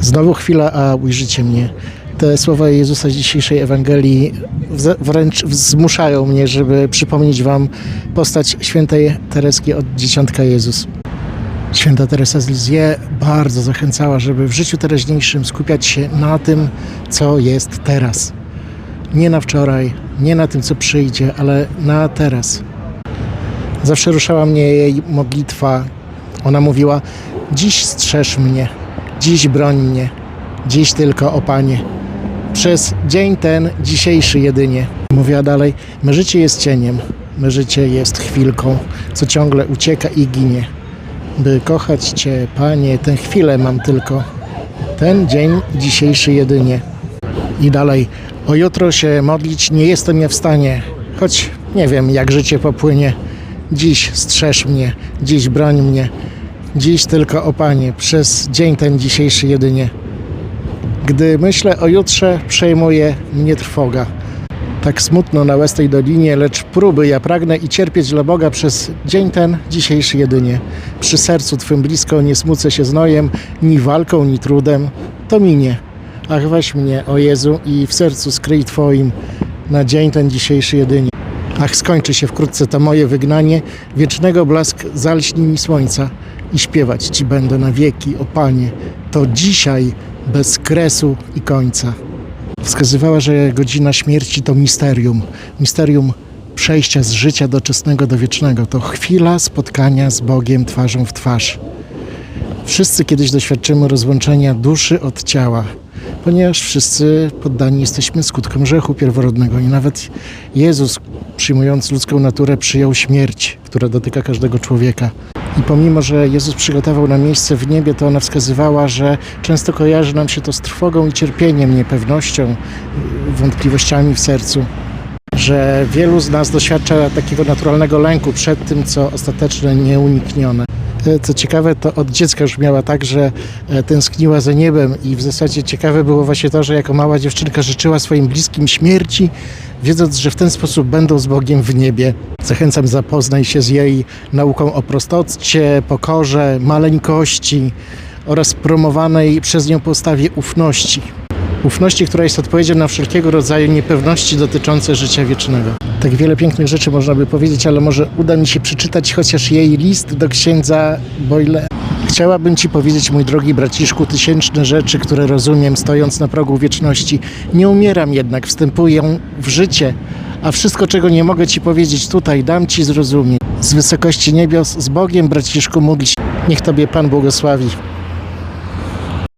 Znowu chwila, a ujrzycie mnie. Te słowa Jezusa z dzisiejszej Ewangelii wręcz zmuszają mnie, żeby przypomnieć Wam postać świętej Tereski od Dzieciątka Jezus. Święta Teresa z Lisieux bardzo zachęcała, żeby w życiu teraźniejszym skupiać się na tym, co jest teraz. Nie na wczoraj, nie na tym, co przyjdzie, ale na teraz. Zawsze ruszała mnie jej modlitwa. Ona mówiła: Dziś strzeż mnie, dziś broń mnie, dziś tylko o Panie. Przez dzień ten, dzisiejszy jedynie. Mówiła dalej: Me życie jest cieniem, me życie jest chwilką, co ciągle ucieka i ginie. By kochać Cię, Panie, tę chwilę mam tylko. Ten dzień dzisiejszy jedynie. I dalej, o jutro się modlić nie jestem ja w stanie, choć nie wiem, jak życie popłynie. Dziś strzeż mnie, dziś broń mnie, dziś tylko o Panie, przez dzień ten dzisiejszy jedynie. Gdy myślę o jutrze, przejmuje mnie trwoga. Tak smutno na łestej dolinie, lecz próby ja pragnę i cierpieć dla Boga przez dzień ten dzisiejszy jedynie. Przy sercu Twym blisko nie smucę się znojem, ni walką, ni trudem, to minie. Ach weź mnie, o Jezu, i w sercu skryj Twoim na dzień ten dzisiejszy jedynie. Ach skończy się wkrótce to moje wygnanie, wiecznego blask zalśni mi słońca i śpiewać Ci będę na wieki, o Panie, to dzisiaj bez kresu i końca. Wskazywała, że godzina śmierci to misterium. Misterium przejścia z życia doczesnego do wiecznego. To chwila spotkania z Bogiem twarzą w twarz. Wszyscy kiedyś doświadczymy rozłączenia duszy od ciała, ponieważ wszyscy poddani jesteśmy skutkom grzechu pierworodnego i nawet Jezus, przyjmując ludzką naturę, przyjął śmierć, która dotyka każdego człowieka. I pomimo, że Jezus przygotował nam miejsce w niebie, to ona wskazywała, że często kojarzy nam się to z trwogą i cierpieniem, niepewnością, wątpliwościami w sercu. Że wielu z nas doświadcza takiego naturalnego lęku przed tym, co ostateczne, nieuniknione. Co ciekawe, to od dziecka już miała tak, że e, tęskniła za niebem i w zasadzie ciekawe było właśnie to, że jako mała dziewczynka życzyła swoim bliskim śmierci, wiedząc, że w ten sposób będą z Bogiem w niebie. Zachęcam, zapoznaj się z jej nauką o prostocie, pokorze, maleńkości oraz promowanej przez nią postawie ufności. Ufności, która jest odpowiedzią na wszelkiego rodzaju niepewności dotyczące życia wiecznego. Tak wiele pięknych rzeczy można by powiedzieć, ale może uda mi się przeczytać chociaż jej list do księdza Boyle. Chciałabym Ci powiedzieć, mój drogi braciszku, tysięczne rzeczy, które rozumiem, stojąc na progu wieczności. Nie umieram jednak, wstępuję w życie, a wszystko, czego nie mogę Ci powiedzieć tutaj, dam Ci zrozumieć. Z wysokości niebios, z Bogiem, braciszku, módl się. Niech Tobie Pan błogosławi.